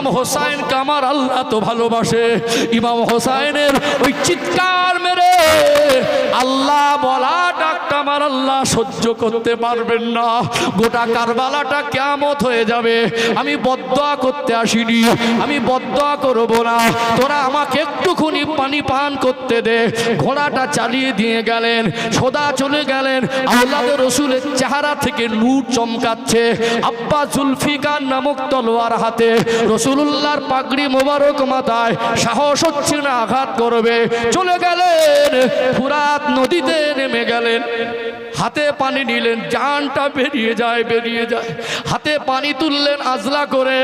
ইমাম হোসাইনকে আমার আল্লাহ তো ভালোবাসে। ইমাম হোসাইনের ওই চিৎকার মেরে আল্লাহ বলা ডাকটা আমার আল্লাহ সহ্য করতে পারবেন না। গোটা কারবালাটা কেমত হয়ে যাবে। আমি বদয়া করতে আসিনি। আমি বদয়া করব না। তোরা আমাকে একটুখানি পানি পান করতে দে। ঘোড়াটা চালিয়ে দিয়ে গেলেন, সোদা চলে গেলেন। আল্লাহ রসুলের চেহারা থেকে নূর চমকাচ্ছে। আব্বা জুলফিকার নামক তলোয়ার হাতে রসুলুল্লাহর পাগড়ি মোবারক মাথায় সাহস হচ্ছে না, আঘাত করবে। চলে গেলেন, ফুরাত নদীতে নেমে গেলেন। হাতে পানি নিলেন, জানটা বেরিয়ে যায় বেরিয়ে যায়। হাতে পানি তুললেন, আজলা করে।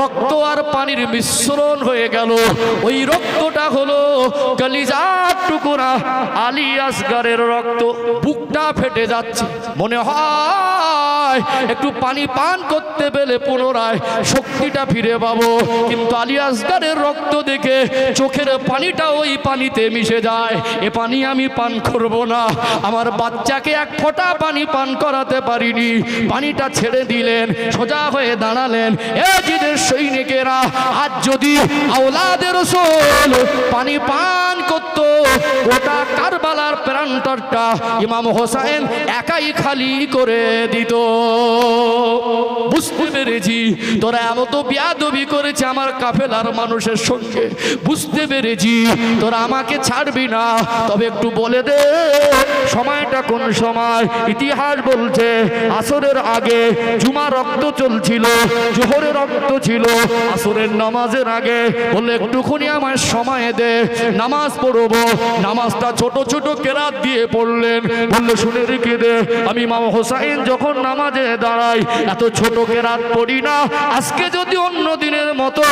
রক্ত আর পানির মিশ্রণ হয়ে গেল। ওই রক্তটা হলো কলিজার টুকুরা, আলী আসগারের রক্ত। বুকটা ফেটে যাচ্ছে। মনে হয় একটু পানি পান করতে পেলে পুনরায় শক্তিটা ফিরে পাবো। কিন্তু আলী আসগারের রক্ত দেখে চোখের পানিটা ওই পানিতে মিশে যায়। এ পানি আমি পান করব না। আমার বাচ্চাকে এক ফোঁটা পানি পান করাতে পারিনি। পানিটা ছেড়ে দিলেন, সোজা হয়ে দাঁড়ালেন। এ জিদের সৈনিকেরা, আজ যদি আওলাদের সোল পানি পান ওটা কারবালার প্রান্তরটা ইমাম হোসাইন একাই খালি করে দিত। বুঝতে পেরেছি? তোরা এমন তো বিয়াদবি করেছে আমার কাফেলার মানুষের সঙ্গে। বুঝতে পেরেছি? তোরা আমাকে ছাড়বি না। তবে একটু বলে দে, সময়টা কোন সময়? ইতিহাস বলছে, আসরের আগে জুমা রক্ত চলছিল জোহরের রক্ত ছিল, আসরের নামাজের আগে। বললে একটুখানি আমার সময় দে, নামাজ পড়ব। নামাজটা ছোট ছোট কেরাত দিয়ে পড়লেন। বললে, শুনে রেখে দে, আমি মামা হোসাইন যখন নামাজে দাঁড়াই, এত ছোট কেরাত পড়ি না। আজকে যদি অন্য দিনের মতো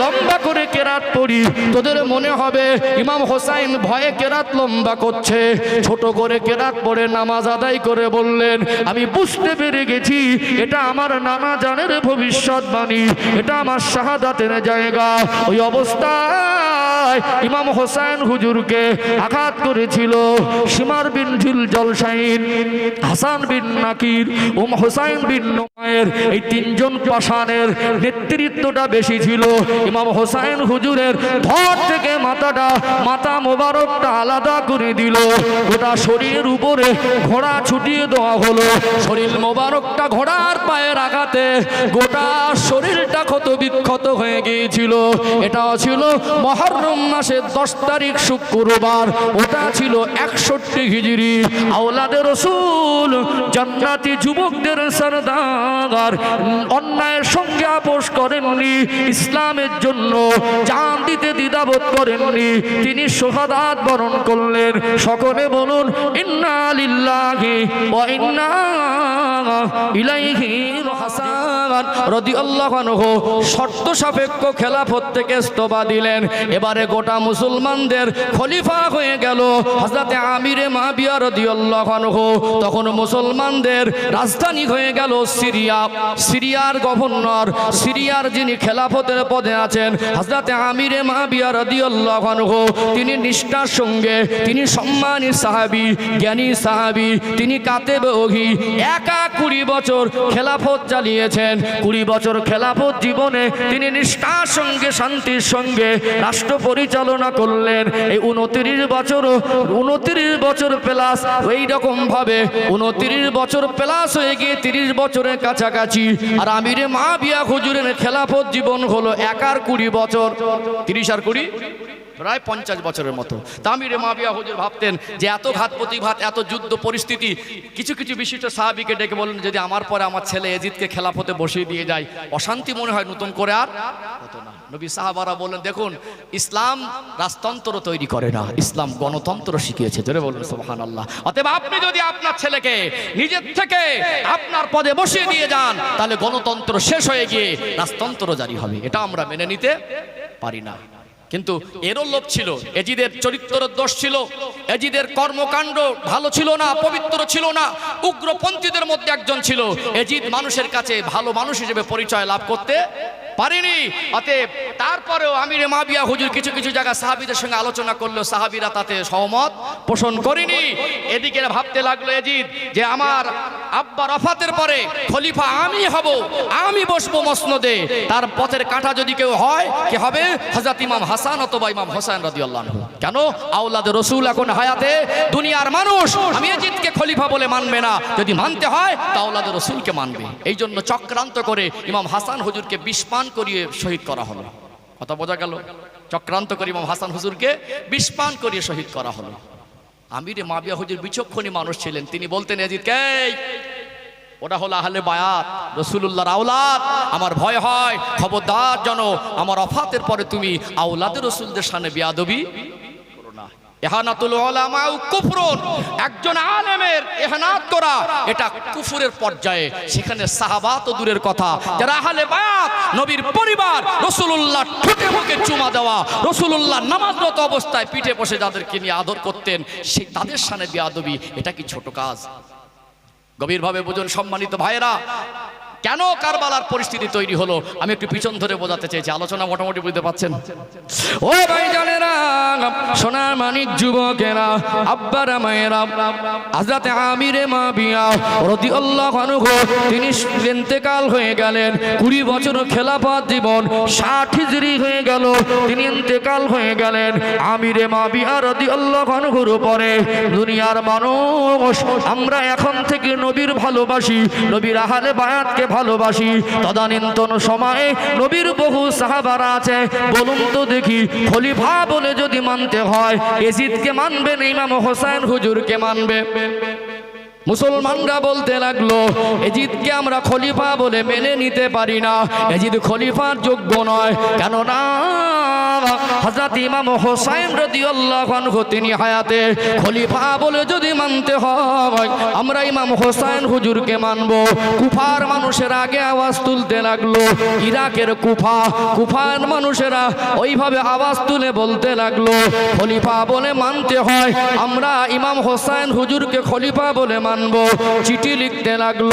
লম্বা করে কেরাত পড়ি, তোদের মনে হবে ইমাম হোসাইন ভয়ে কেরাত লম্বা করছে। ছোট করে কেরাত পড়ে নামাজ আদায় করে বললেন, আমি বুঝতে পেরে গেছি, এটা আমার নানা জানের ভবিষ্যৎবাণী এটা আমার শাহাদাতের জায়গা। ওই অবস্থায় ইমাম হোসেন হুজুরকে আঘাত করেছিল সীমার বিন ঝিল জলসাইন, হাসান বিন নাকির ওম হোসাইন বিন নোমায়ের এই তিনজন পাশানের নেতৃত্বটা বেশি ছিল। ইমাম হোসাইন হুজুরের ধর থেকে মাথাটা, মাথা মোবারকটা আলাদা করে দিল। গোটা শরীরের উপরে ঘোড়া ছুটিয়ে দেওয়া হলো। শরীর মোবারকটা ঘোড়ার পায়ের আঘাতে গোটা শরীরটা ক্ষত বিক্ষত হয়ে গিয়েছিল। এটাও ছিল মহরম মাসের দশ তারিখ শুক্রবার ওটা ছিল একষট্টি হিজড়ি। আওলাদের রসুল, জান্নাতি যুবকদের সরদার, অন্যায়ের সঙ্গে আপোষ করেননি, ইসলামের জন্য জান দিতে দ্বিধাবোধ করেননি, তিনি সোহাদাত বরণ করলেন। সকলে বলুন, ইন্না লিল্লাহি ওয়া ইন্না ইলাইহি হাসান রাদিয়াল্লাহু আনহু শর্ত সাপেক্ষ খেলাফত থেকে ইস্তফা দিলেন। এবারে গোটা মুসলমানদের খলিফা হয়ে গেল। হযরতে আমিরে মাবিয়া রাদিয়াল্লাহু আনহু তখন মুসলমানদের রাজধানী হয়ে গেল সিরিয়া। সিরিয়ার গভর্নর, সিরিয়ার যিনি খেলাফতের পদে আছেন, হযরতে আমিরে মাবিয়া রাদিয়াল্লাহু আনহু, তিনি নিষ্ঠার সঙ্গে, তিনি সম্মানী সাহাবি, জ্ঞানী সাহাবী, তিনি কাতেব ওহি, একা কুড়ি বছর খেলাফত চালিয়েছেন। কুড়ি বছর খেলাফত জীবনে তিনি নিষ্ঠার সঙ্গে, শান্তির সঙ্গে রাষ্ট্র পরিচালনা করলেন। এই উনত্রিশ বছর উনত্রিশ বছর প্লাস ওই রকম ভাবে উনত্রিশ বছর প্লাস হয়ে গিয়ে তিরিশ বছরের কাছাকাছি। আর আমিরে মা বিয়া হুজুরের খেলাফত জীবন হলো একার কুড়ি বছর। তিরিশ আর কুড়ি? প্রায় পঞ্চাশ বছরের মতো। তামিরে মাবিয়া হুজুর ভাবতেন যে এত ঘাত প্রতিঘাত, এত যুদ্ধ পরিস্থিতি, কিছু কিছু বিশিষ্ট সাহাবিকে ডেকে বললেন, যদি আমার পরে আমার ছেলে এজিদকে খেলাফতে বসিয়ে দিয়ে যায়, অশান্তি মনে হয় নতুন করে আর হতো না। নবী সাহাবারা বললেন, দেখুন, ইসলাম রাজতন্ত্র তৈরি করে না, ইসলাম গণতন্ত্র শিখিয়েছে। ধরে বলুন সোহান আল্লাহ অতএব আপনি যদি আপনার ছেলেকে নিজের থেকে আপনার পদে বসিয়ে দিয়ে যান, তাহলে গণতন্ত্র শেষ হয়ে গিয়ে রাজতন্ত্র জারি হবে। এটা আমরা মেনে নিতে পারি না। কিন্তু এরও লোভ ছিল। এজিদের চরিত্র দোষ ছিল। এজিদের কর্মকাণ্ড ভালো ছিল না, পবিত্র ছিল না। উগ্রপন্থীদের মধ্যে একজন ছিল। এজিদ মানুষের কাছে ভালো মানুষ হিসেবে পরিচয় লাভ করতে পারিনি। অতএব তারপরেও আমির মাবিয়া হুজুর কিছু কিছু জায়গা সাহাবিদের সঙ্গে আলোচনা করল, সাহাবিরা তাতে সহমত পোষণ করিনি। এদিকে ভাবতে লাগল এজিদ যে আমার আব্বা রফাতের পরে খলিফা আমি হব, আমি বসবো মসনদে। তার পথের কাঁটা যদি কেউ হয়, কি হবে? হজরত ইমাম হাসান অথবা ইমাম হোসেন রাদিয়াল্লাহু আনহু। কেন? আওলাদ রসুল এখন হায়াতে, দুনিয়ার মানুষ, আমি এজিদকে খলিফা বলে মানবে না। যদি মানতে হয়, তা আওলাদ রসুলকে মানবে। এই জন্য চক্রান্ত করে ইমাম হাসান হুজুরকে বিষপান করিয়ে শহীদ করা হলো। কথা বোঝা গেল? চক্রান্ত করে ইমাম হাসান হুজুরকে বিষপান করিয়ে শহীদ করা হলো। আমিরে মাবিয়া হুজুর বিচক্ষণী মানুষ ছিলেন। তিনি বলতেন এজিদকে কে ওটা হলো আহলে বায়াত রসুল্লাহর আওলাদ। আমার ভয় হয়, খবরদার যেন আমার অফাতের পরে তুমি আওলাদের রসুলদের সামনে বিয়াদবি এহানাতুল উলামা কুফরুন। একজন আলেমের এহানাত করা, এটা কুফুরের পর্যায়ে। সেখানে সাহাবা তো দূরের কথা। যারা আহলে বায়াত, নবীর পরিবার, রসুলুল্লাহ ঠোঁটে মুখে চুমা দেওয়া, রসুলুল্লাহ নামাজরত অবস্থায় পিঠে বসে যাদেরকে নিয়ে আদর করতেন সেই তাদের সামনে বিয়াদবি, এটা কি ছোট কাজ? গভীরভাবে বুঝুন সম্মানিত ভাইয়েরা। কেন কারবালার পরিস্থিতি তৈরি হলো? আমি একটু পিছন ধরে বোঝাতে চেয়েছি আলোচনা মোটামুটি বুঝতে পারছেন? ও ভাই জানেরা সোনার মানিক যুবকেরা, আব্বারা, মায়েরা আজরাতে আমিরে মা বিয়া রদি আল্লাহ তিনি ইন্তেকাল হয়ে গেলেন, কুড়ি বছর খেলাফত জীবন, ষাট হিজরি হয়ে গেল, তিনি ইন্তেকাল হয়ে গেলেন, আমিরে মা বিয়া রদি আল্লাহ পরে দুনিয়ার মানুষ, আমরা এখন থেকে নবীর ভালোবাসি, নবীর আহালে বায়াতকে ভালোবাসি। তদানীন্তন সময়ে নবীর বহু সাহাবারা আছে, বলুন তো দেখি, খলিফা বলে যদি মানতে হয় এজিদকে মানবে নেইমাম হোসেন হুজুরকে মানবে। মুসলমানরা বলতে লাগল, এজিদকে আমরা খলিফা বলে মেনে নিতে পারি না। এজিদ খলিফার যোগ্য নয়। কেননা হযরত ইমাম হোসাইন রাদিয়াল্লাহু আনহু তিনি হায়াতে খলিফা বলে যদি মানতে হয়, আমরা ইমাম হোসাইন হুজুরকে মানব। কুফার মানুষের আগে আওয়াজ তুলতে লাগল, ইরাকের কুফা, কুফার মানুষেরা ওইভাবে আওয়াজ তুলে বলতে লাগল, খলিফা বলে মানতে হয়, আমরা ইমাম হোসাইন হুজুরকে খলিফা বলে মানব চিঠি লিখতে লাগল।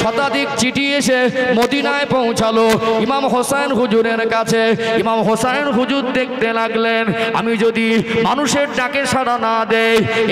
শতাধিক চিঠি এসে মদিনায় পৌঁছালো। ইমাম হোসেন হুজুরের কাছে। ইমাম হোসেন হুজুর দেখতে লাগলেন, আমি যদি মানুষের ডাকে সাড়া না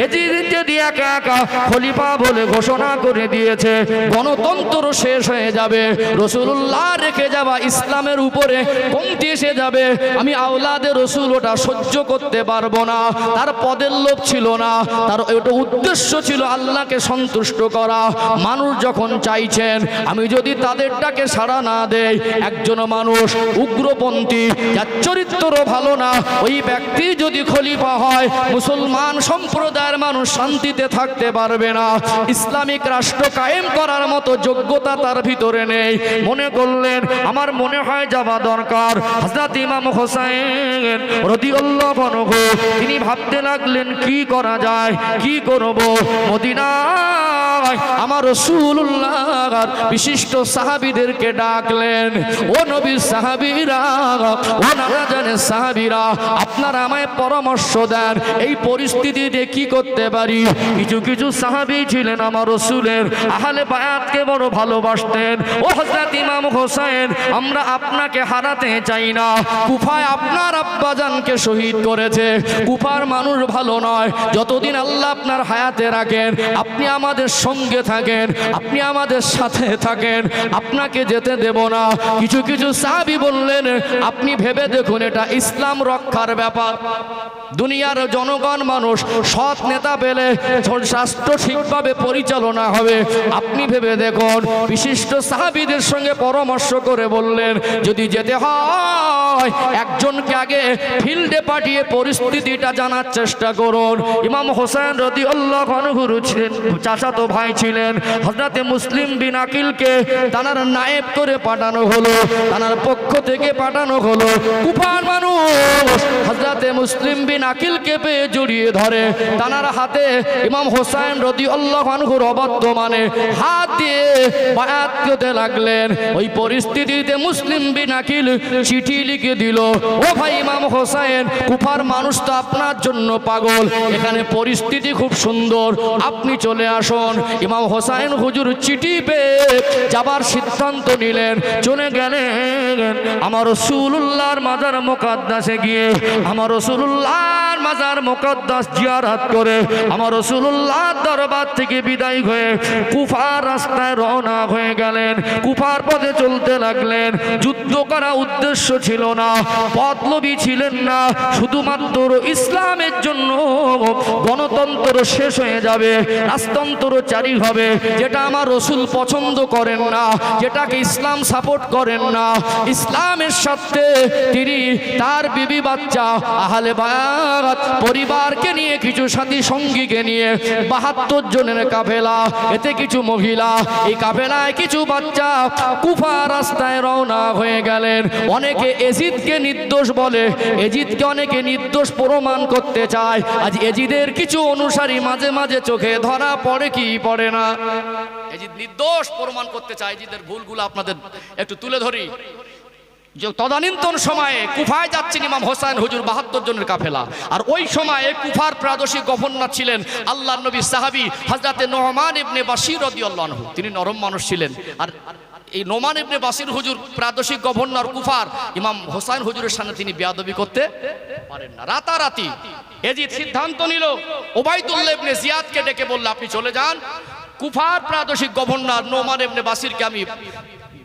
এজিদ যদি একা একা খলিফা বলে ঘোষণা করে দিয়েছে, গণতন্ত্র শেষ হয়ে যাবে। রসুল্লাহ রেখে যাওয়া ইসলামের উপরে কমতি এসে যাবে। আমি আওলাদের রসুল, ওটা সহ্য করতে পারব না। তার পদের লোভ ছিল না। তার ওটা উদ্দেশ্য ছিল আল্লাহকে সন্তুষ্ট করা। মানুষ যখন চাইছেন, আমি যদি তাদের ডাকে সাড়া না দেই, একজন মানুষ উগ্রপন্থী, যার চরিত্র ভালো না, ওই ব্যক্তি যদি খলিফা হয়, মুসলমান সম্প্রদায়ের মানুষ শান্তিতে থাকতে পারবে না। ইসলামিক রাষ্ট্র কায়েম করার মতো যোগ্যতা তার ভিতরে নেই। মনে করলেন, আমার মনে হয় যাওয়া দরকার। হযরত ইমাম হোসেন রদিউল্লাহ তিনি ভাবতে লাগলেন, কি করা যায়, কি করব? আমার রসুল্লাহ বিশিষ্ট সাহাবিদেরকে ডাকলেন, ও নবীর সাহাবিরা, ও নানা জানে সাহাবিরা, আপনারা আমায় পরামর্শ দেন, এই পরিস্থিতিতে কি করতে পারি? কিছু কিছু সাহাবি ছিলেন আমার রসুলের, আহলে বায়াতকে বড় ভালোবাসতেন। ও হজরত ইমাম হোসেন আমরা আপনাকে হারাতে চাই না। কুফায় আপনার আব্বাজানকে শহীদ করেছে। কুফার মানুষ ভালো নয়। যতদিন আল্লাহ আপনার হায়াতে রাখেন, আপনি আমাদের সঙ্গে থাকেন, আপনি আমাদের সাথে থাকেন, আপনাকে যেতে দেব না। কিছু কিছু সাহাবি বললেন, আপনি ভেবে দেখুন, এটা ইসলাম রক্ষার ব্যাপার। দুনিয়ার জনগণ মানুষ সৎ নেতা পেলে রাষ্ট্র ঠিকভাবে পরিচালনা হবে। আপনি ভেবে দেখুন, বিশিষ্ট সাহাবিদের সঙ্গে পরামর্শ করে বললেন, যদি যেতে হয়, একজনকে আগে ফিল্ডে পাঠিয়ে পরিস্থিতিটা জানার চেষ্টা করুন। ইমাম হোসেন রদি আল্লাহ গুরু ছিলেন চাচাতো ভাই ছিলেন হজরতে মুসলিম বিন আকিলকে তানার নায়েব করে পাঠানো হলো, তানার পক্ষ থেকে পাঠানো হলো। কুফার মানুষ হজরতে মুসলিম বিন আকিলকে পেয়ে জড়িয়ে ধরে। তানার হাতে ইমাম হোসেন রদি আল্লাহ আনহুর অবর্তমানে হাত দিয়ে বায়াত করতে লাগলেন। ওই পরিস্থিতিতে মুসলিম বিন আকিল চিঠি লিখে দিল, ও ভাই ইমাম হোসেন কুফার মানুষ তো আপনার জন্য পাগল। এখানে পরিস্থিতি খুব সুন্দর। আপনি চলে আসুন ইমাম হোসাইন হুজুর চিঠি পেয়ে যাবার সিদ্ধান্ত নিলেন। চলে গেলেন আমার রসুল্লাহর মাজার মোকাদ্দাসে গিয়ে। আমার রসুল্লাহর মাজার মোকাদ্দাস জিয়ারাত করে আমার রসুল্লাহ দরবার থেকে বিদায় হয়ে কুফার রাস্তায় রওনা হয়ে গেলেন। কুফার পথে চলতে লাগলেন। যুদ্ধ করা উদ্দেশ্য ছিল না পথলবী ছিলেন না, শুধুমাত্র ইসলামের জন্য গণতন্ত্র শেষ হয়ে যাবে, রাজতন্ত্র চারি হবে, যেটা আমার রসুল পছন্দ করেন না, যেটাকে ইসলাম সাপোর্ট করেন না। ইসলামের সাথে তিনি তার বিবি বাচ্চা আহলে বায়াত পরিবারকে নিয়ে কিছু সাথী সঙ্গীকে নিয়ে বাহাত্তর জনের কাফেলা, এতে কিছু মহিলা, এই কাফেলায় কিছু বাচ্চা কুফা রাস্তায় রওনা হয়ে গেলেন। অনেকে এজিদকে নির্দোষ বলে, এজিদকে অনেকে নির্দোষ প্রমাণ করতে চায়। আজ এজিদের কিছু অনুসারী মাঝে মাঝে চোখে ধরা পড়ে কি পড়ে না। এজিদ নির্দোষ প্রমাণ করতে চায়। এজিদের ভুলগুলো আপনাদের একটু তুলে ধরি। যে তদানীন্তন সময়ে কুফায় যাচ্ছেন ইমাম হোসাইন হুজুর বাহাত্তর জনের কাফেলা। আর ওই সময়ে কুফার প্রাদেশিক গভর্নর ছিলেন আল্লাহ নবী সাহাবি হাজরাতে নহমান ইবনে বাসির রদিয়াল্লাহু তিনি নরম মানুষ ছিলেন। আর এই নোমান ইবনে বাসির হুজুর প্রাদেশিক গভর্নর কুফার ইমাম হোসাইন হুজুরের সামনে তিনি বেয়াদবি করতে পারেন না। রাতারাতি এজিদ সিদ্ধান্ত নিল ওবাইদুল্লাহ ইবনে জিয়াদকে ডেকে বলল, আপনি চলে যান। কুফার প্রাদেশিক গভর্নর নোমান ইবনে বাসিরকে আমি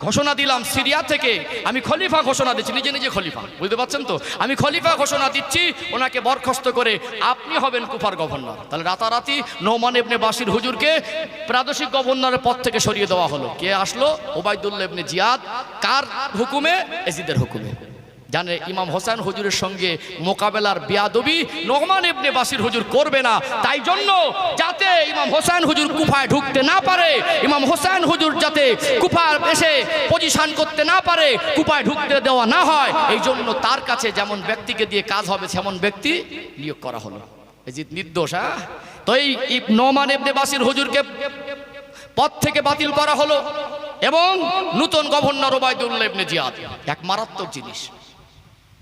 ঘোষণা দিলাম সিরিয়া থেকে। আমি খলিফা ঘোষণা দিচ্ছি, নিজে নিজে খলিফা। বুঝতে পারছেন তো? আমি খলিফা ঘোষণা দিচ্ছি, ওনাকে বরখাস্ত করে আপনি হবেন কুফার গভর্নর। তাহলে রাতারাতি নৌমান এবনে বাসির হুজুরকে প্রাদেশিক গভর্নরের পদ থেকে সরিয়ে দেওয়া হলো। কে আসলো? ওবায়দুল্লাহ এবনে জিয়াদ। কার হুকুমে? এজিদের হুকুমে। জানে ইমাম হোসেন হুজুরের সঙ্গে মোকাবেলার বিয়াদবি নোহমান ইবনে বাসির হুজুর করবে না। তাই জন্য যাতে ইমাম হোসেন হুজুর কুফায় ঢুকতে না পারে, ইমাম হোসেন হুজুর যাতে কুফার এসে পজিশন করতে না পারে, কুফায় ঢুকতে দেওয়া না হয়, এই জন্য তার কাছে যেমন ব্যক্তিকে দিয়ে কাজ হবে, সেমন ব্যক্তি নিয়োগ করা হলো। এজিদ নির্দোষ হ্যাঁ? তো এই নোমান ইবনে বাসির হুজুরকে পদ থেকে বাতিল করা হলো এবং নতুন গভর্নর ওবায়দুল্লাহ ইবনে জিয়াদ। এক মারাত্মক জিনিস।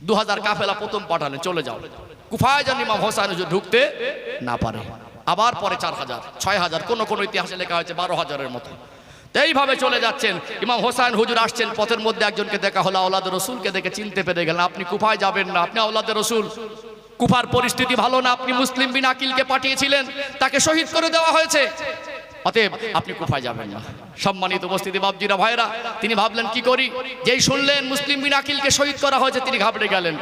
দু হাজার কাফেলা প্রথম পাঠালেন চলে যাও। কুফায় যেন ইমাম হুজুর ঢুকতে না পারে। আবার পরে চার হাজার, ছয় হাজার, কোনো কোনো ইতিহাসে লেখা হয়েছে বারো হাজারের মতো। এইভাবে চলে যাচ্ছেন। ইমাম হোসেন হুজুর আসছেন, পথের মধ্যে একজনকে দেখা হলো আওলাদ রসুলকে দেখে চিনতে পেরে গেলেন, আপনি কুফায় যাবেন না, আপনি আওলাদ রসুল। কুফার পরিস্থিতি ভালো না, আপনি মুসলিম বিন আকিলকে পাঠিয়েছিলেন, তাকে শহীদ করে দেওয়া হয়েছে। অতএব আপনি কোথায় যাবেন না? সম্মানিত উপস্থিতি বাবজিরা ভাইরা তিনি ভাবলেন, কি করি? যেই শুনলেন, মুসলিম বিন আকিলকে শহীদ করা হয়েছে, তিনি ঘাবড়ে গেলেন।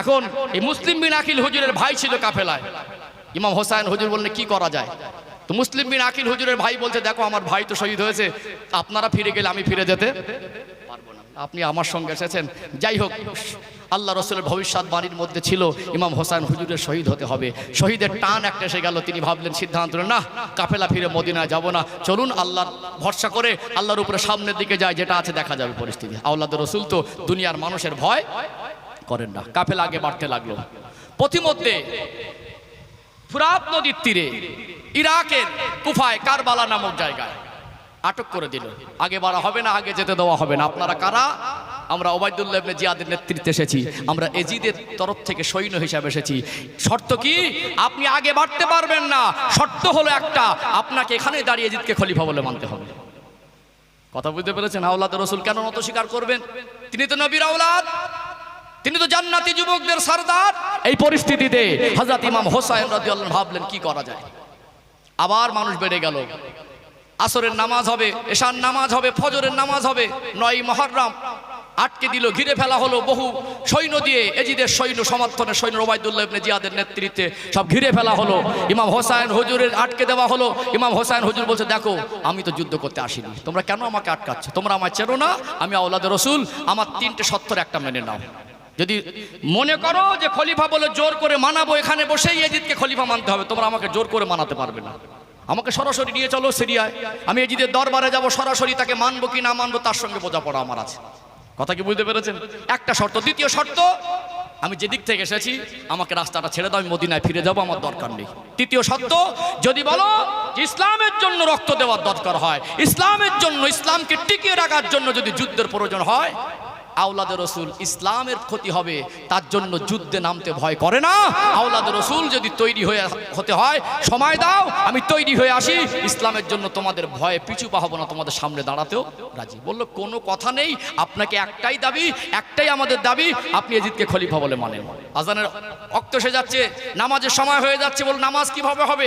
এখন এই মুসলিম বিন আকিল হুজুরের ভাই ছিল কাফেলায়। ইমাম হোসাইন হুজুর বললেন, কি করা যায়? তো মুসলিম বিন আকিল হুজুরের ভাই বলছে, দেখো, আমার ভাই তো শহীদ হয়েছে আপনারা ফিরে গেলে আমি ফিরে যেতে পারব না। আপনি আমার সঙ্গে এসেছেন। যাই হোক, আল্লাহ রসুলের ভবিষ্যৎ ভবিষ্যৎবাণীর মধ্যে ছিল, ইমাম হোসেন হুজুরের শহীদ হতে হবে। শহীদের টান একটা এসে গেল, তিনি ভাবলেন, সিদ্ধান্ত না কাফেলা ফিরে মদিনায় যাব না। চলুন আল্লাহ ভরসা করে আল্লাহর উপরে সামনের দিকে যায় যেটা আছে দেখা যাবে পরিস্থিতি। আল্লাহ রসুল তো দুনিয়ার মানুষের ভয় করেন না। কাফেলা আগে বাড়তে লাগল। প্রতিমধ্যে ফুরাত নদীর তীরে, ইরাকের কুফায় কারবালা নামক জায়গায় আটক করে দিল। আগে বাড়া হবে না, আগে যেতে দেওয়া হবে না। আপনারা কারা? আমরা ওবায়দুল্লাহ ইবনে জিয়াদের নেতৃত্বে এসেছি। আমরা এজিদের তরফ থেকে সৈন্য হিসাবে এসেছি। শর্ত কি? আপনি আগে বাড়তে পারবেন না। শর্ত হলো একটা, আপনাকে এখানে দাঁড়িয়ে এজিদকে খলিফা বলে মানতে হবে। কথা বুঝতে পেরেছেন? আওলাদ রসুল কেন নত স্বীকার করবেন? তিনি তো নবীর আওলাদ। তিনি তো জান্নাতি যুবকদের সর্দার। এই পরিস্থিতিতে হযরত ইমাম হোসাইন রাদিয়াল্লাহু ভাবলেন, কি করা যায়? আবার মানুষ বেড়ে গেল। আসরের নামাজ হবে, এশার নামাজ হবে, ফজরের নামাজ হবে, নয় মহরম। আটকে দিল, ঘিরে ফেলা হলো বহু সৈন্য দিয়ে, এজিদের সৈন্য সমর্থনে সৈন্য, ওবায়দুল্লাহ ইবনে জিয়াদের নেতৃত্বে সব ঘিরে ফেলা হলো। ইমাম হোসাইন হুজুরের আটকে দেওয়া হলো। ইমাম হোসাইন হুজুর বলছে, দেখো, আমি তো যুদ্ধ করতে আসিনি। তোমরা কেন আমাকে আটকাচ্ছ? তোমরা আমায় চেনো না? আমি আওলাদ রসুল। আমার তিনটে সত্তর একটা মেনে নাও। যদি মনে করো যে খলিফা বলে জোর করে মানাবো, এখানে বসেই এজিদকে খলিফা মানতে হবে, তোমরা আমাকে জোর করে মানাতে পারবে না। আমাকে সরাসরি নিয়ে চলো সিরিয়ায়। আমি এজিদের দরবারে যাব, সরাসরি তাকে মানবো কি না মানবো তার সঙ্গে বোঝাপড়া আমার আছে। কথা কি বুঝতে পেরেছেন? একটা শর্ত, দ্বিতীয় শর্ত, আমি যেদিক থেকে এসেছি, আমাকে রাস্তাটা ছেড়ে দাও, আমি মদিনায় ফিরে যাব, আমার দরকার নেই। তৃতীয় শর্ত, যদি বলো ইসলামের জন্য রক্ত দেওয়ার দরকার হয়, ইসলামের জন্য, ইসলামকে টিকিয়ে রাখার জন্য যদি যুদ্ধের প্রয়োজন হয় আওলাদ রসুল ইসলামের ক্ষতি হবে, তার জন্য যুদ্ধে নামতে ভয় করে না। আওলাদ রসুল যদি তৈরি হয়ে হতে হয়, সময় দাও, আমি তৈরি হয়ে আসি। ইসলামের জন্য তোমাদের ভয়ে পিছু পা হব না, তোমাদের সামনে দাঁড়াতেও রাজি। বলল, কোনো কথা নেই, আপনাকে একটাই দাবি, একটাই আমাদের দাবি, আপনি এজিদকে খলিফা বলে মানেন। আজানের অক্ত সে যাচ্ছে নামাজের সময় হয়ে যাচ্ছে বল নামাজ কীভাবে হবে?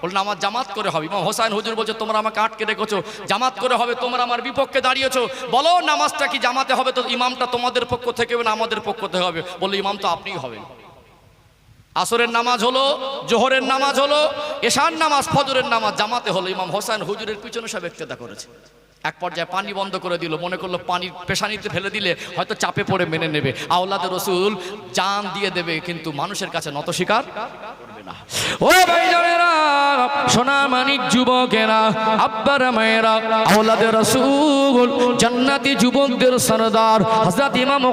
বল নামাজ জামাত করে হবে। ইমাম হোসাইন হুজুর বলছে, তোমরা আমাকে আটকে রেখেছো, জামাত করে হবে, তোমরা আমার বিপক্ষে দাঁড়িয়েছো। বলো, নামাজটা কি জামাতে হবে? তো ইমামটা তোমাদের পক্ষ থেকে না আমাদের পক্ষ থেকে হবে? বলল, ইমাম তো আপনিই হবেন। আসরের নামাজ হলো, জোহরের নামাজ হলো, এশার নামাজ, ফজরের নামাজ, জামাতে হলো। ইমাম হোসেন হুজুরের পিছনে সব ইক্তেদা করেছে। এক পর্যায়ে পানি বন্ধ করে দিল, মনে করল পানি পেশানিতে ফেলে দিলে হয়তো চাপে পড়ে মেনে নেবে। আওলাদের রসুল জান দিয়ে দেবে, কিন্তু মানুষের কাছে নত করবে না। ও সোনা মানিক যুবকেরা, আব্বার মায়েরা, আওলাদের রসুল, জান্নাতি যুবকদের সরদার, হযরত ইমাম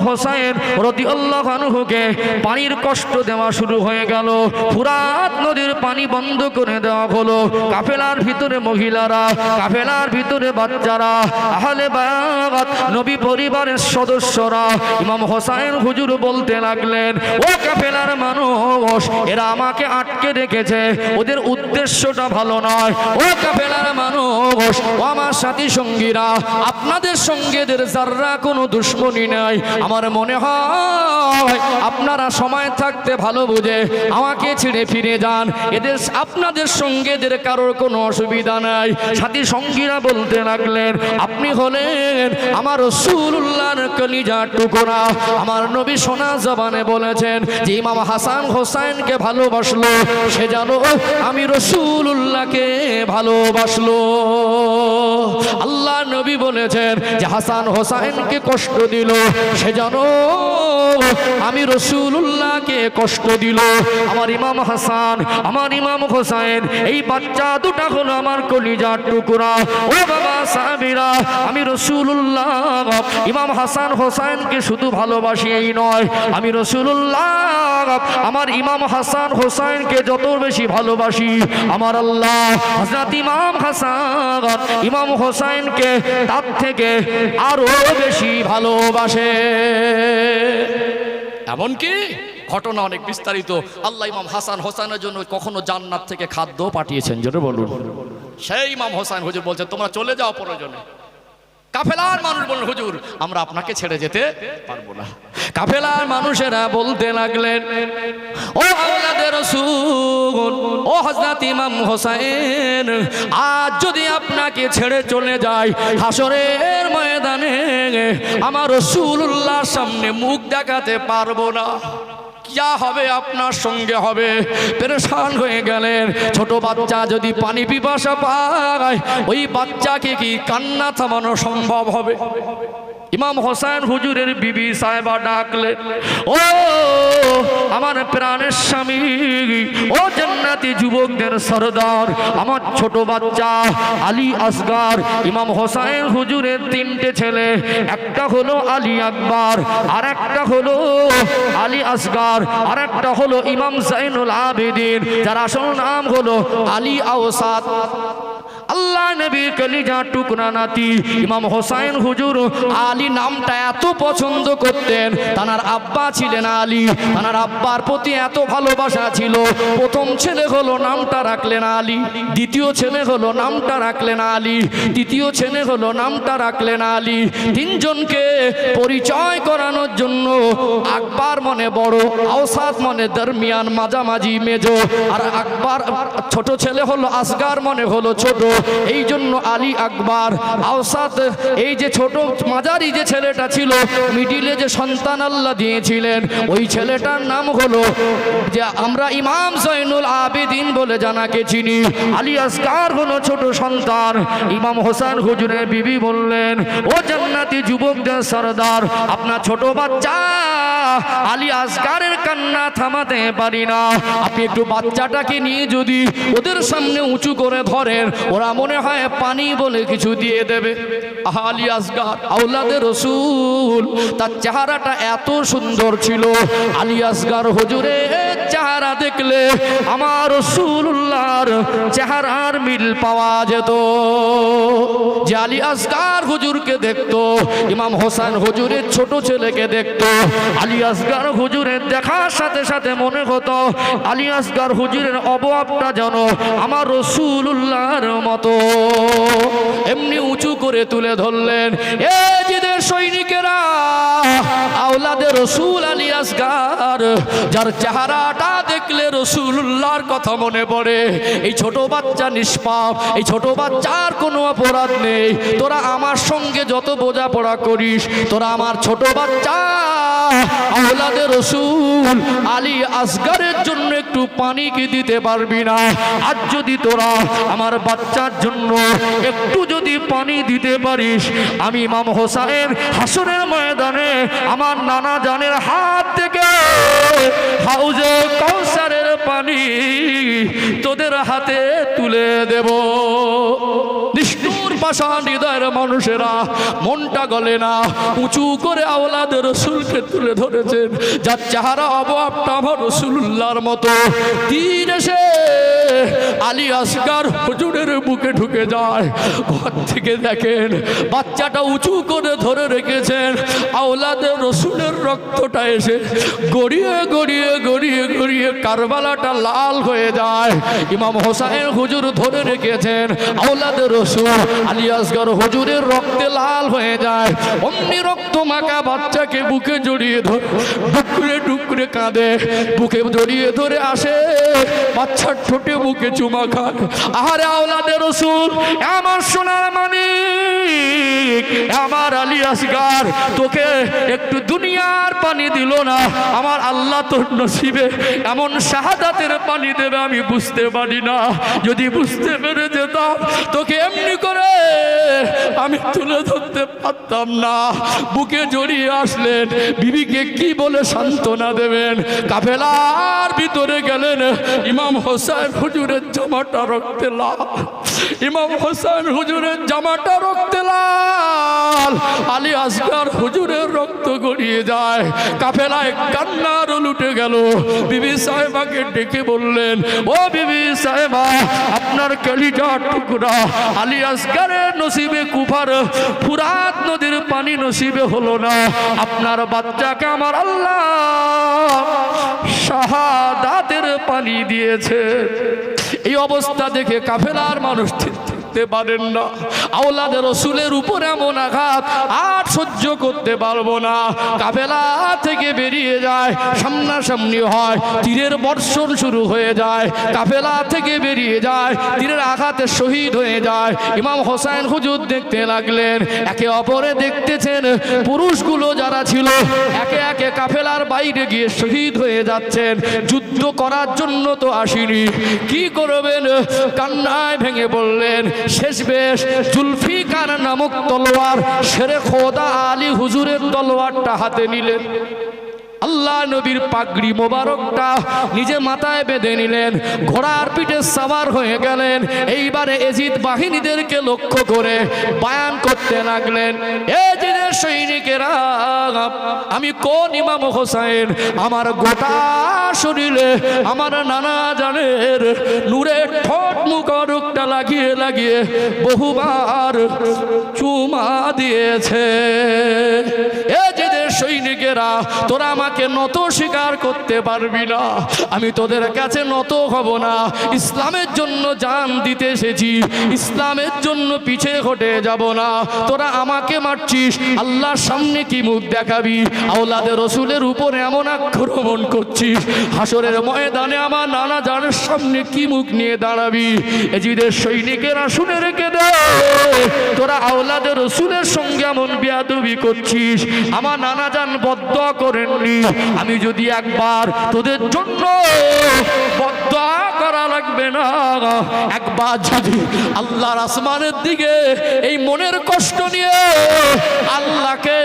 আনহুকে পানির কষ্ট দেওয়া শুরু হয়ে গেল। ফুরাত নদীর পানি বন্ধ করে দেওয়া হলো। কাফেলার ভিতরে মহিলারা, কাফেলার ভিতরে বাচ্চারা, আহলে বায়াত, নবী পরিবারের সদস্যরা, ইমাম হোসেন হুজুর বলতে লাগলেন, ও কাফেলার মানুষ, এরা আমাকে আটকে রেখেছে। ওদের উদ্দেশ্যটা ভালো নয়। ও কাফেলার মানুষ, ও আমার সাথী সঙ্গীরা, আপনাদের সঙ্গে এদের যাররা কোনো দুশ্মনী নাই। আমার মনে হয় আপনারা সময় থাকতে ভালো বুঝে, আমাকে ছেড়ে ফিরে যান। এদের, আপনাদের সঙ্গে এদের কারোর কোনো অসুবিধা নাই। সাথী সঙ্গীরা বলতে লাগলেন, আপনি হলেন আমার রসুল্লাহর কলিজা টুকরা। আমার নবী সোনা জবানে বলেছেন যে, ইমাম হাসান হোসাইনকে ভালোবাসলো সে জানো আমি রসুল্লাহকে ভালোবাসলো। আল্লাহ নবী বলেছেন যে হাসান হোসাইনকে কষ্ট দিল, সে জানো আমি রসুল্লাহকে কষ্ট দিল। আমার ইমাম হাসান, আমার ইমাম হোসাইন, এই বাচ্চা দুটা হলো আমার কলিজার টুকরা। ও বাবা সাহাবিরা, আমি রসুল্লাহ ইমাম হাসান হোসাইনকে শুধু ভালোবাসি এই নয়, আমি রসুল্লাহ আমার ইমাম হাসান হোসাইনকে যত বেশি ভালোবাসি, আমার আল্লাহ হজরত ইমাম হাসান, ইমাম হোসাইনকে তার থেকে আরও বেশি ভালোবাসে। এমনকি ঘটনা অনেক বিস্তারিত। আল্লাহ ইমাম হাসান হোসানের জন্য কখনো জান্নাত থেকে খাদ্য পাঠিয়েছেন, জোরে বলুন। সেই ইমাম হোসাইন হুজুর বলছে, তোমরা চলে যাও প্রয়োজনে। কাফেলার মানুষ বললেন হুজুর, আমরা আপনাকে ছেড়ে যেতে পারব না। কাফেলার মানুষেরা বলতে লাগলেন, ও আওলাদের ও হযরত ইমাম হোসেন আজ যদি আপনাকে ছেড়ে চলে যাই হাসরের ময়দানে, আমার রাসূলুল্লাহর সামনে মুখ দেখাতে পারব না। যা হবে, আপনার সঙ্গে হবে। পেরেশান হয়ে গেলেন। ছোট বাচ্চা যদি পানি পিপাসা পায়, ওই বাচ্চাকে কি কান্না থামানো সম্ভব হবে? ইমাম হোসেন হুজুরের বিবি সাহেবা ডাকলে, ও, আমার প্রাণের স্বামী, ও জান্নাতি যুবকদের সরদার, আমার ছোট বাচ্চা আলী আসগার, ইমাম হোসেন হুজুরের তিনটে ছেলে, একটা হলো আলী আকবর আর একটা হলো আলী আসগার আর একটা হলো ইমাম জাইনুল আবেদিন, যার আসল নাম হলো আলী আওসাদ আল্লাহ নবী কলিজা টুকরা নাতি ইমাম হোসাইন হুজুর আলী নামটা এত পছন্দ করতেন। তানার আব্বা ছিলেন আলী। তানার আব্বার প্রতি এত ভালোবাসা ছিল। প্রথম ছেলে হলো নামটা রাখলেন আলী। দ্বিতীয় ছেলে হলো নামটা রাখলেন আলী। তৃতীয় ছেলে হলো নামটা রাখলেন আলী। তিনজনকে পরিচয় করানোর জন্য আকবর মনে বড় আওসাদ মনে দরমিয়ান মাঝামাঝি মেজো, আর আকবর ছোট ছেলে হলো আসগার মনে হলো ছোট। এই জন্য আলী আকবর আওসাদ এই যে ছোট মাঝারি যে ছেলেটা ছিল, মিডিলে যে সন্তান আল্লাহ দিয়েছিলেন, ওই ছেলেটার নাম হলো যে আমরা ইমাম জৈনুল আবেদিন বলে জানাকে চিনি। আলী আসগার হলো ছোট সন্তান। ইমাম হোসেন হুজুরের বিবি বললেন, ও জান্নাতি যুবকদের সরদার, আপনার ছোট বাচ্চা আলী আসগারের কান্না থামাতে পারি না। আপনি একটু বাচ্চাটাকে নিয়ে যদি ওদের সামনে উঁচু করে ধরেন, ওরা মনে মনে হয় পানি বলে কিছু দিয়ে দেবে। তার চেহারাটা এত সুন্দর ছিল। হুজুরের চেহারা দেখলে আমার রসুল্লাহর চেহারার মিল পাওয়া যেত। যে আলী আসগার হুজুরকে দেখতো, ইমাম হোসেন হুজুরের ছোট ছেলেকে দেখতো। আলী আসগার হুজুরের দেখার সাথে সাথে মনে হতো, আলী আসগার হুজুরের অবয়াবটা যেন আমার রসুল্লাহর মতো এমনি উঁচু করে তুলে ধরলেন। এ সৈনিকেরা, আওলাদের রসুল আলী আসগার, যার চেহারাটা দেখলে রসুল্লাহর কথা মনে পড়ে। এই ছোট বাচ্চা নিষ্পাপ, এই ছোট বাচ্চার কোনো অপরাধ নেই। তোরা আমার সঙ্গে যত বোঝাপড়া করিস, তোরা আমার ছোট বাচ্চা, আওলাদের রসুল আলী আসগারের জন্য একটু পানি কি দিতে পারবি না? আজ যদি তোরা আমার বাচ্চার জন্য একটু যদি পানি দিতে পারিস, আমি ইমাম হোসাইন হাসনের ময়দানে আমার নানা জানের হাত থেকে হাউজে কৌসারের পানি তোদের হাতে তুলে দেব। হৃদয়ের মানুষেরা, মনটা গলে না। উঁচু করে আওলাদের রসুলকে তুলে ধরেছেন। যার চেহারা অবাবটা আমার রসুল্লাহর মতো। তীর এসে আলী আসগার হুজুরের বুকে ঢুকে যায়। ঘর থেকে দেখেন বাচ্চাটা উঁচু করে ধরে রেখেছেন। আওলাদের রসুলের রক্তটা এসে গড়িয়ে গড়িয়ে গড়িয়ে গড়িয়ে কারবালাটা লাল হয়ে যায়। ইমাম হোসাইন হুজুর ধরে রেখেছেন, আওলাদের রসুল আলী আসগর হুজুরের রক্তে লাল হয়ে যায়। অমনি রক্ত মাখা বাচ্চাকে বুকে জড়িয়ে ধরে ডুকরে কাঁদে। বুকে জড়িয়ে ধরে আসে। বাচ্চার ঠোঁটে বুকে চুমা খান আহারে আওলাদের রসুল, আমার সোনার মানিক, আমার আলী তোকে একটু দুনিয়ার পানি দিল না। আমার আল্লাহ তোর নসিবে এমন শাহাদাতের পানি দেবে আমি বুঝতে পারি না। যদি বুঝতে পেরে যেতাম, তোকে এমনি করে আমি তুলে ধরতে পারতাম না। বুকে জড়িয়ে আসলেন, বিবিকে কি বলে সান্ত্বনা দেবেন? কাফেলার ভিতরে গেলেন, ইমাম হোসেন হুজুরের জামাটা রক্তে লাল। ইমাম হোসেন হুজুরের জামাটা রক্তে লাল। আলী আসগার হুজুরের রক্ত গড়িয়ে যায়। কাফেলায় কান্নার লুটে গেল। বিবি সাহেবাকে ডেকে বললেন, ও বিবি সাহেবা আপনার কালিজা টুকরা, আলী আসগারের নসিবে কুফার, ফুরাত নদীর পানি নসিবে হলো না। আপনার বাচ্চাকে আমার আল্লাহ শাহাদাতের পানি দিয়েছে। এই অবস্থা দেখে কাফেলার মানুষ থাকতে পারেন না। আওলাদের রসুলের উপর এমন আঘাত আর সহ্য করতে পারব না। কাফেলা থেকে বেরিয়ে যায়, সামনাসামনি হয়, তীরের বর্ষণ শুরু হয়ে যায়। কাফেলা থেকে বেরিয়ে যায়, তীরের আঘাতে শহীদ হয়ে যায়। ইমাম হোসেন হুজুর দেখতে লাগলেন, একে অপরে দেখতেছেন পুরুষগুলো যারা ছিল, একে একে কাফেলার বাইরে গিয়ে শহীদ হয়ে যাচ্ছেন। যুদ্ধ করার জন্য তো আসিনি। কি করবেন? কান্নায় ভেঙে বললেন শেষ বেশ জুলফিকার নামক তলোয়ার শেরে খোদা আলী হুজুরের তলোয়ারটা হাতে নিলেন। আল্লাহ নবীর পাগড়ি মোবারকটা নিজে মাথায় বেঁধে নিলেন, ঘোড়ার পিঠে সাবার হয়ে গেলেন, এইবারে এজিদ বাহিনীদেরকে লক্ষ্য করে বায়ান করতে লাগলেন এজিদের সৈনিকেরা, আমি কোন ইমাম হোসাইন? আমার গোটা শরীরে, আমার নানা জানের নূরের ঠোঁট মুখরকটা লাগিয়ে লাগিয়ে বহুবার চুমা দিয়েছে। সৈনিকেরা তোরা আমাকে নত স্বীকার করতে পারবি না। আমি তোদের কাছে নত হব না। ইসলামের জন্য জান দিতে এসেছি। ইসলামের জন্য পিছে হটে যাব না। তোরা আমাকে মারছিস। আল্লাহর সামনে কি মুখ দেখাবি? আওলাদের রসুলের উপরে এমন আক্রমণ করছিস। হাসরের ময়দানে আমার নানা জানের সামনে কি মুখ নিয়ে দাঁড়াবি? এজিদের সৈনিকেরা শুনে রেখে দে। তোরা আওলাদের রসুলের সঙ্গে এমন বিয়াদবি করছিস। আমার নানা জান বদ্ধ করেননি। আমি যদি একবার তোদের জন্য বদ্ধ করা লাগবে না, একবার যদি আল্লাহর আসমানের দিকে এই মনের কষ্ট নিয়ে আল্লাহকে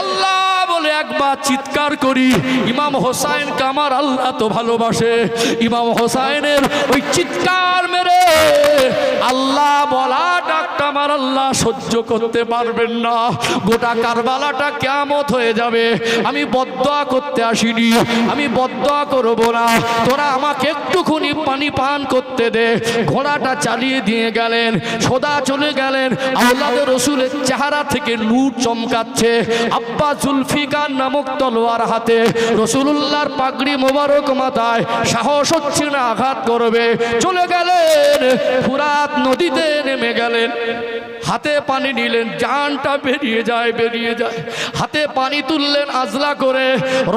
আল্লাহ বলে একবার চিৎকার করি। ইমাম হোসাইন কামার আল্লাহ তো ভালোবাসে। ইমাম হোসাইনের ওই চিৎকার মেরে আল্লাহ বলা ডাকটা আমার আল্লাহ সহ্য করতে পারবেন না। গোটা কারবালাটা কেমত হয়ে যাবে। আমি বদয়া করতে আসিনি। আমি বদয়া করব না। তোরা আমাকে একটুখানি পানি পান করতে দে। ঘোড়াটা চালিয়ে দিয়ে গেলেন, সোদা চলে গেলেন। আল্লাহ রসুলের চেহারা থেকে নূর চমকাচ্ছে। আব্বা জুলফিকার নামক তলোয়ার হাতে। রসুলুল্লাহর পাগড়ি মোবারক মাথায় সাহস হচ্ছে না, আঘাত করবে। চলে গেলেন, ফুরাত নদীতে নেমে গেলেন। হাতে পানি নিলেন, জানটা বেরিয়ে যায় বেরিয়ে যায়। হাতে পানি তুললেন আজলা করে,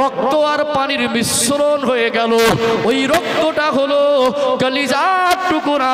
রক্ত আর পানির মিশ্রণ হয়ে গেল। ওই রক্তটা হলো কালিজার টুকুরা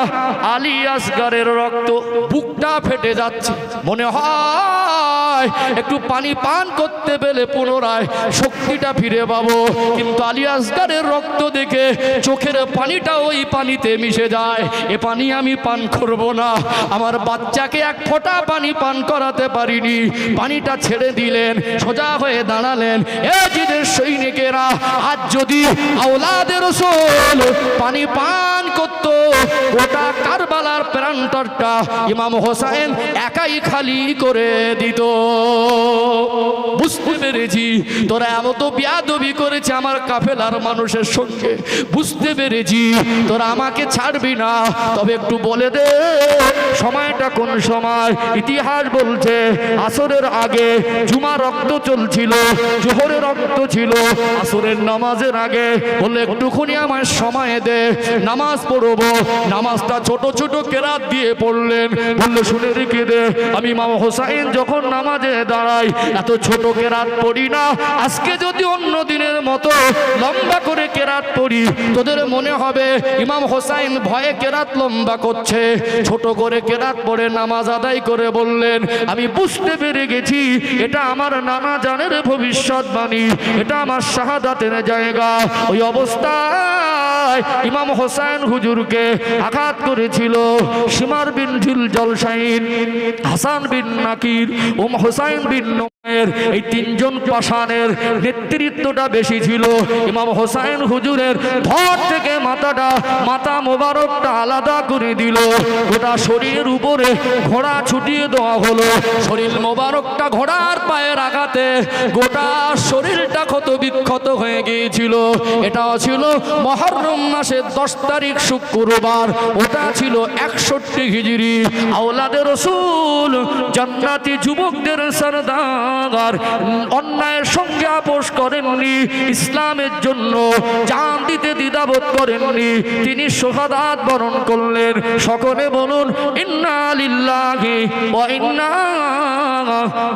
আলী আসগারের রক্ত বুকটা ফেটে যাচ্ছে। মনে হয় একটু পানি পান করতে পেলে পুনরায় শক্তিটা ফিরে পাবো। কিন্তু আলী আসগারের রক্ত দেখে চোখের পানিটা ওই পানিতে মিশে যায়। এ পানি আমি পান করব না। আমার বাচ্চাকে এক ফোঁটা পানি পান করাতে পারিনি। পানিটা ছেড়ে দিলেন, সোজা হয়ে দাঁড়ালেন। এ জিদের সৈনিকেরা, আজ যদি আওলাদের সোল পানি পান গোটা কারবালার প্রান্তরটা ইমাম হোসাইন একাই খালি করে দিত। বুঝতে পেরেছি। তোরা এমন বিয়াদবি করেছে আমার কাফেলার মানুষের সঙ্গে। বুঝতে পেরেছি। তোরা আমাকে ছাড়বি না। তবে একটু বলে দে, সময়টা কোন সময়? ইতিহাস বলছে, আসরের আগে জুমা রক্ত চলছিল, জোহরের রক্ত ছিল। আসরের নামাজের আগে বললে, একটুখানি আমার সময় দে, নামাজ পড়ব। নামাজটা ছোট ছোট কেরাত দিয়ে পড়লেন। বললে, শুনে রেখে দে, আমি মামা হোসাইন যখন নামাজে দাঁড়াই, এত ছোট কেরাত পড়ি না। আজকে যদি অন্য দিনের মতো লম্বা করে কেরাত পড়ি, তোদের মনে হবে ইমাম হোসাইন ভয়ে কেরাত লম্বা করছে। ছোট করে কেরাত পড়ে নামাজ আদায় করে বললেন, আমি বুঝতে পেরে গেছি, এটা আমার নানা জানের ভবিষ্যৎবাণী এটা আমার শাহাদাতের জায়গা। ওই অবস্থায় ইমাম হোসেন হুজুরকে আঘাত করেছিল সীমার বিন ঝিল জলসাইন হাসান বিন নাকির ওম হোসাইন বিন এই তিনজন পাশানের নেতৃত্বটা বেশি ছিল। ইমাম হোসাইন হুজুরের থেকে মাথাটা, মাথা মোবারকটা আলাদা করে দিল। গোটা শরীরের উপরে ঘোড়া ছুটিয়ে দেওয়া হলো। শরীর মোবারকটা ঘোড়ার গোটা শরীরটা ক্ষত বিক্ষত হয়ে গিয়েছিল। এটাও ছিল মহরম মাসের দশ তারিখ শুক্রবার। ওটা ছিল একষট্টি হিজড়ি। আওলাদের রসুল, জান্নাতি যুবকদের সরদার। অন্যায়ের সঙ্গে আপোষ করেননি, ইসলামের জন্য জান দিতে দ্বিধাবোধ করেননি, তিনি সোহাদাত বরণ করলেন। সকলে বলুন, ইন্না লিল্লাহি ওয়া ইন্না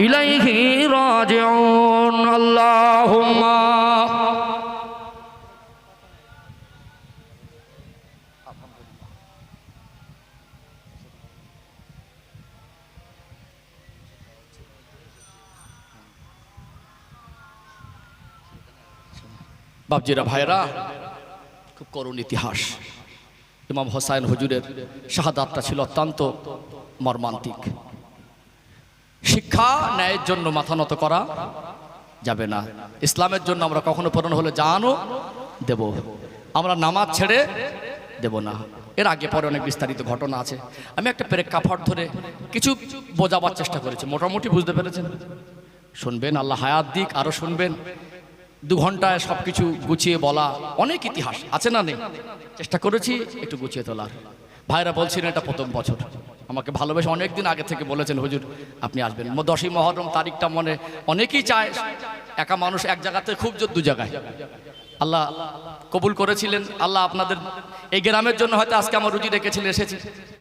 ইলাইহি রাজিউন। আল্লাহুম্মা বাবজিরা ভাইরা খুব করুণ ইতিহাস। ইমাম হোসাইন হুজুরের শাহাদাতটা ছিল অত্যন্ত মর্মান্তিক। শিক্ষা ন্যায়ের জন্য মাথা নত করা যাবে না। ইসলামের জন্য আমরা কখনো পূরণ হলে জানো দেব। আমরা নামাজ ছেড়ে দেব না। এর আগে পরে অনেক বিস্তারিত ঘটনা আছে। আমি একটা প্রেক্ষাপট ধরে কিছু বোঝাবার চেষ্টা করেছি। মোটামুটি বুঝতে পেরেছেন? শুনবেন, আল্লাহ হায়াত দিক আরও শুনবেন। দু ঘন্টায় সব কিছু গুছিয়ে বলা অনেক ইতিহাস, আছে না নেই? চেষ্টা করেছি, একটু গুছিয়ে তোলার। ভাইরা বলছিলেন এটা প্রথম বছর। আমাকে ভালোবেসে অনেক দিন আগে থেকে বলেছেন, হুজুর, আপনি আসবেন। দশই মহরম তারিখটা মনে, অনেকেই চায় একা মানুষ এক জায়গাতে, খুব জোর দু জায়গায়। আল্লাহ কবুল করেছিলেন, আল্লাহ আপনাদের, এই গ্রামের জন্য হয়তো আজকে আমার রুজি রেখেছিলেন, এসেছি।